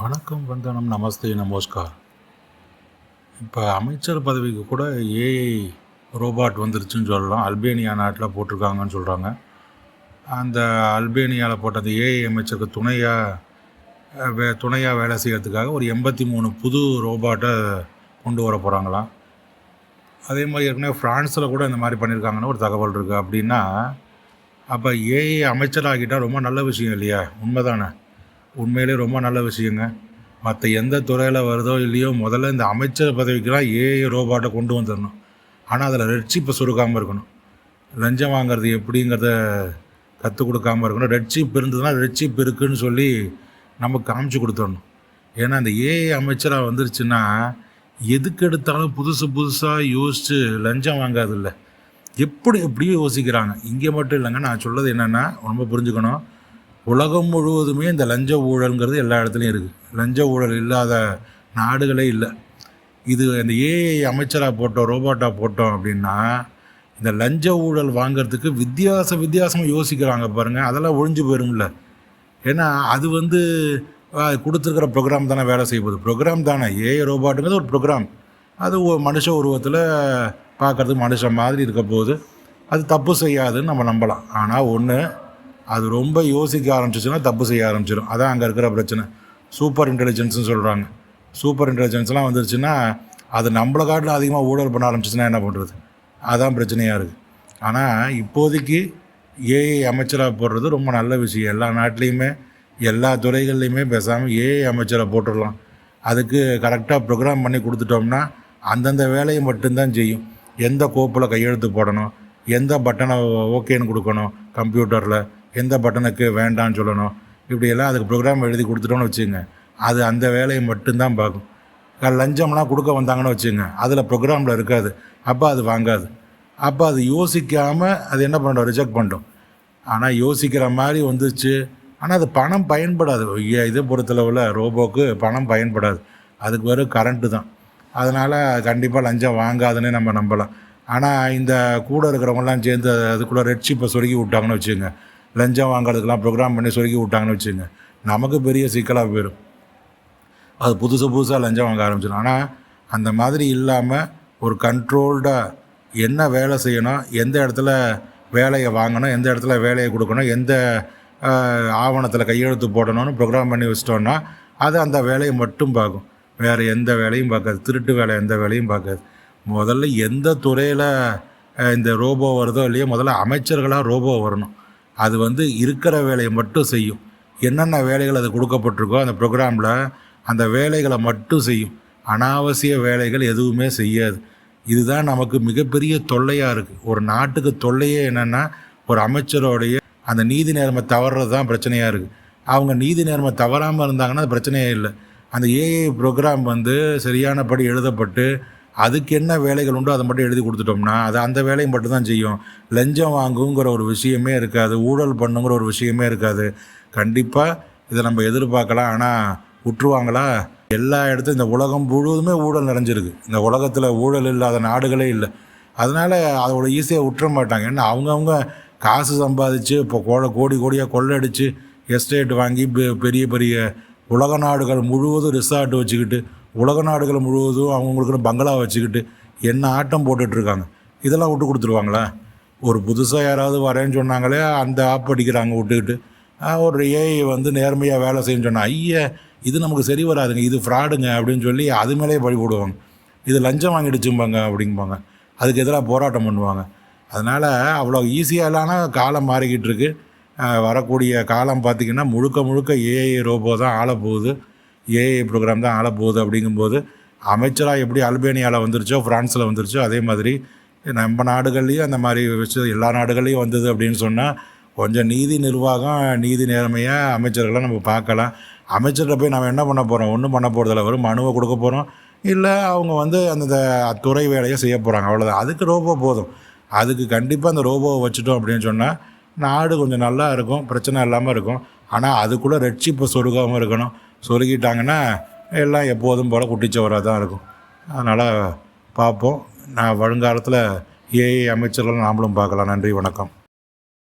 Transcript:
வணக்கம் வந்தனம் நமஸ்தே நமஸ்கார். இப்போ அமைச்சர் பதவிக்கு கூட ஏஐ ரோபாட் வந்துருச்சுன்னு சொல்லலாம். அல்பேனியா நாட்டில் போட்டிருக்காங்கன்னு சொல்கிறாங்க அந்த அல்பேனியாவில் போட்ட அந்த ஏஐ அமைச்சருக்கு துணையாக வே துணையாக வேலை செய்கிறதுக்காக ஒரு எண்பத்தி மூணு புது ரோபாட்டை கொண்டு வர போகிறாங்களாம் அதே மாதிரி ஏற்கனவே ஃப்ரான்ஸில் கூட இந்த மாதிரி பண்ணியிருக்காங்கன்னு ஒரு தகவல் இருக்குது அப்படின்னா அப்போ ஏஐ அமைச்சராகிட்டால் ரொம்ப நல்ல விஷயம் இல்லையா? உண்மைதானே? உண்மையிலே ரொம்ப நல்ல விஷயங்க. மற்ற எந்த துறையில் வருதோ இல்லையோ முதல்ல இந்த அமைச்சர் பதவிக்கெலாம் ஏஐ ரோபாட்டை கொண்டு வந்துடணும். ஆனால் அதில் ரெட்சிப்பை சுருக்காமல் இருக்கணும். லஞ்சம் வாங்குறது எப்படிங்கிறத கற்றுக் கொடுக்காம இருக்கணும். ரெட்சிப் இருந்ததுன்னா ரெட்சிப் இருக்குதுன்னு சொல்லி நம்ம காமிச்சு கொடுத்துடணும். ஏன்னா அந்த ஏஐ அமைச்சராக வந்துருச்சுன்னா எதுக்கு எடுத்தாலும் புதுசு புதுசாக யோசித்து லஞ்சம் வாங்காதில்ல. எப்படி எப்படியும் யோசிக்கிறாங்க. இங்கே மட்டும் இல்லைங்க. நான் சொல்கிறது என்னென்னா ரொம்ப புரிஞ்சுக்கணும். உலகம் முழுவதுமே இந்த லஞ்ச ஊழல்ங்கிறது எல்லா இடத்துலையும் இருக்குது லஞ்ச ஊழல் இல்லாத நாடுகளே இல்லை. இது இந்த ஏஐ அமைச்சராக போட்டோம் ரோபோட்டாக போட்டோம் அப்படின்னா இந்த லஞ்ச ஊழல் வாங்குறதுக்கு வித்தியாச வித்தியாசமாக யோசிக்கிறாங்க பாருங்கள் அதெல்லாம் ஒழிஞ்சு போயிடும்ல ஏன்னா அது வந்து கொடுத்துருக்கிற ப்ரோக்ராம் தானே வேலை செய்ய போகுது. ப்ரோக்ராம் தானே. ஏஐ ரோபாட்டுங்கிறது ஒரு ப்ரோக்ராம் அது மனுஷ உருவத்தில் பார்க்குறதுக்கு மனுஷன் மாதிரி இருக்க போகுது. அது தப்பு செய்யாதுன்னு நம்ம நம்பலாம். ஆனால் ஒன்று அது ரொம்ப யோசிக்க ஆரம்பிச்சிச்சுன்னா தப்பு செய்ய ஆரம்பிச்சிடும் அதான் அங்கே இருக்கிற பிரச்சனை. சூப்பர் இன்டெலிஜென்ஸ்னு சொல்கிறாங்க சூப்பர் இன்டெலிஜென்ஸ்லாம் வந்துருச்சுன்னா அது நம்மளை காட்டில் அதிகமாக ஊழல் பண்ண ஆரம்பிச்சிச்சுன்னா என்ன பண்ணுறது அதான் பிரச்சனையாக இருக்குது ஆனால் இப்போதைக்கு ஏஐ அமைச்சராக போடுறது ரொம்ப நல்ல விஷயம். எல்லா நாட்டிலையுமே எல்லா துறைகள்லையுமே பேசாமல் ஏஐ அமைச்சரை போட்டுடலாம். அதுக்கு கரெக்டாக ப்ரோக்ராம் பண்ணி கொடுத்துட்டோம்னா அந்தந்த வேலையை மட்டும்தான் செய்யும். எந்த கோப்பில் கையெழுத்து போடணும்? எந்த பட்டனை ஓகேன்னு கொடுக்கணும்? கம்ப்யூட்டரில் எந்த பட்டனுக்கு வேண்டான்னு சொல்லணும். இப்படியெல்லாம் அதுக்கு ப்ரோக்ராம் எழுதி கொடுத்துட்டோன்னு வச்சுங்க அது அந்த வேலையை மட்டும்தான் பார்க்கும். லஞ்சம்லாம் கொடுக்க வந்தாங்கன்னு வச்சுங்க அதில் ப்ரோக்ராமில் இருக்காது. அப்போ அது வாங்காது. அப்போ அது யோசிக்காமல் அது என்ன பண்ணுறோம் ரிஜெக்ட் பண்ணிட்டோம் ஆனால் யோசிக்கிற மாதிரி வந்துச்சு ஆனால் அது பணம் பயன்படாது. இதை பொறுத்தளவில் ரோபோக்கு பணம் பயன்படாது. அதுக்கு வெறும் கரண்ட்டு தான். அதனால் கண்டிப்பாக லஞ்சம் வாங்காதுன்னு நம்ம நம்பலாம். ஆனால் இந்த கூட இருக்கிறவங்கலாம் சேர்ந்து அதுக்குள்ளே ரெட் ஷிப்பை சொருகி விட்டாங்கன்னு வச்சுங்க லஞ்சம் வாங்குறதுக்கெலாம் ப்ரோக்ராம் பண்ணி சொருகி விட்டாங்கன்னு வச்சுங்க நமக்கு பெரிய சிக்கலாக போயிடும். அது புதுசு புதுசாக லஞ்சம் வாங்க ஆரம்பிச்சிடும். ஆனால் அந்த மாதிரி இல்லாமல் ஒரு கண்ட்ரோல்டாக என்ன வேலை செய்யணும் எந்த இடத்துல வேலையை வாங்கணும் எந்த இடத்துல வேலையை கொடுக்கணும் எந்த ஆவணத்தில் கையெழுத்து போடணும்னு ப்ரோக்ராம் பண்ணி வச்சிட்டோன்னா அது அந்த வேலையை மட்டும் பார்க்கும். வேறு எந்த வேலையும் பார்க்காது. திருட்டு வேலை எந்த வேலையும் பார்க்காது. முதல்ல எந்த துறையில் இந்த ரோபோ வருதோ இல்லையோ முதல்ல அமைச்சர்களாக ரோபோ வரணும். அது வந்து இருக்கிற வேலையை மட்டும் செய்யும். என்னென்ன வேலைகள் அது கொடுக்கப்பட்டிருக்கோ அந்த ப்ரோக்ராமில் அந்த வேலைகளை மட்டும் செய்யும். அனாவசிய வேலைகள் எதுவுமே செய்யாது. இதுதான் நமக்கு மிகப்பெரிய தொல்லையாக இருக்குது ஒரு நாட்டுக்கு தொல்லையே என்னென்னா ஒரு அமைச்சரோடைய அந்த நீதி நேர்மை தவறுறது தான் பிரச்சனையாக இருக்குது அவங்க நீதி நேர்மை தவறாமல் இருந்தாங்கன்னா அது பிரச்சனையே இல்லை. அந்த ஏஐ ப்ரோக்ராம் வந்து சரியானபடி எழுதப்பட்டு அதுக்கு என்ன வேலைகள் உண்டோ அதை மட்டும் எழுதி கொடுத்துட்டோம்னா அது அந்த வேலையை மட்டும் தான் செய்யும். லஞ்சம் வாங்குங்கிற ஒரு விஷயமே இருக்காது ஊழல் பண்ணுங்கிற ஒரு விஷயமே இருக்காது. கண்டிப்பாக இதை நம்ம எதிர்பார்க்கலாம். ஆனால் உற்றுவாங்களா? எல்லா இடத்துலையும் இந்த உலகம் முழுவதுமே ஊழல் நிறைஞ்சிருக்கு. இந்த உலகத்தில் ஊழல் இல்லாத நாடுகளே இல்லை. அதனால் அதோட ஈஸியாக விட்டுற மாட்டாங்க. ஏன்னா அவங்கவுங்க காசு சம்பாதிச்சு இப்போ கோட கோடி கோடியாக கொள்ளடிச்சு எஸ்டேட் வாங்கி பெரிய பெரிய உலக நாடுகள் முழுவதும் ரிசார்ட் வச்சுக்கிட்டு உலக நாடுகள் முழுவதும் அவங்களுக்குன்னு பங்களா வச்சுக்கிட்டு என்ன ஆட்டம் போட்டுட்ருக்காங்க? இதெல்லாம் விட்டு கொடுத்துருவாங்களே? ஒரு புதுசாக யாராவது வரேன்னு சொன்னாங்களே அந்த ஆப் அடிக்கிறாங்க விட்டுக்கிட்டு. ஒரு ஏஐ வந்து நேர்மையாக வேலை செய்யணும்னு சொன்னால் ஐயா இது நமக்கு சரி வராதுங்க இது ஃப்ராடுங்க அப்படின்னு சொல்லி அது மேலேயே பழி போடுவாங்க. இது லஞ்சம் வாங்கிடுச்சும்பாங்க அப்படிம்பாங்க. அதுக்கு எதிராக போராட்டம் பண்ணுவாங்க. அதனால் அவ்வளோ ஈஸியாக காலம் மாறிக்கிட்டு இருக்கு. வரக்கூடிய காலம் பார்த்திங்கன்னா முழுக்க முழுக்க ஏஐ ரோபோ தான் ஆளப்போகுது ஏஐ ப்ரோக்ராம் தான் ஆளப்போகுது அப்படிங்கும்போது அமைச்சராக எப்படி அல்பேனியாவில் வந்துருச்சோ ஃப்ரான்ஸில் வந்துருச்சோ அதே மாதிரி நம்ம நாடுகள்லேயும் அந்த மாதிரி வச்சு எல்லா நாடுகள்லேயும் வந்தது அப்படின்னு சொன்னால் கொஞ்சம் நீதி நிர்வாகம் நீதி நேர்மையாக அமைச்சர்களை நம்ம பார்க்கலாம். அமைச்சர்கிட்ட போய் நம்ம என்ன பண்ண போகிறோம் ஒன்றும் பண்ண போகிறதில்ல வரும் மனுவை கொடுக்க போகிறோம் இல்லை அவங்க வந்து அந்த துறை வேலையை செய்ய போகிறாங்க அவ்வளோதான் அதுக்கு ரோபோ போதும். அதுக்கு கண்டிப்பாக அந்த ரோபோவை வச்சுட்டோம் அப்படின்னு சொன்னால் நாடு கொஞ்சம் நல்லா இருக்கும். பிரச்சனை இல்லாமல் இருக்கும். ஆனால் அதுக்குள்ளே ரெட்சிப்பை சொருகாமல் இருக்கணும். சொருகிட்டாங்கன்னா எல்லாம் எப்போதும் போல் குட்டிச்சவராக தான் இருக்கும். அதனால் பார்ப்போம். நான் வருங்காலத்தில் ஏஐ அமைச்சர்களும் நாமளும் பார்க்கலாம். நன்றி வணக்கம்.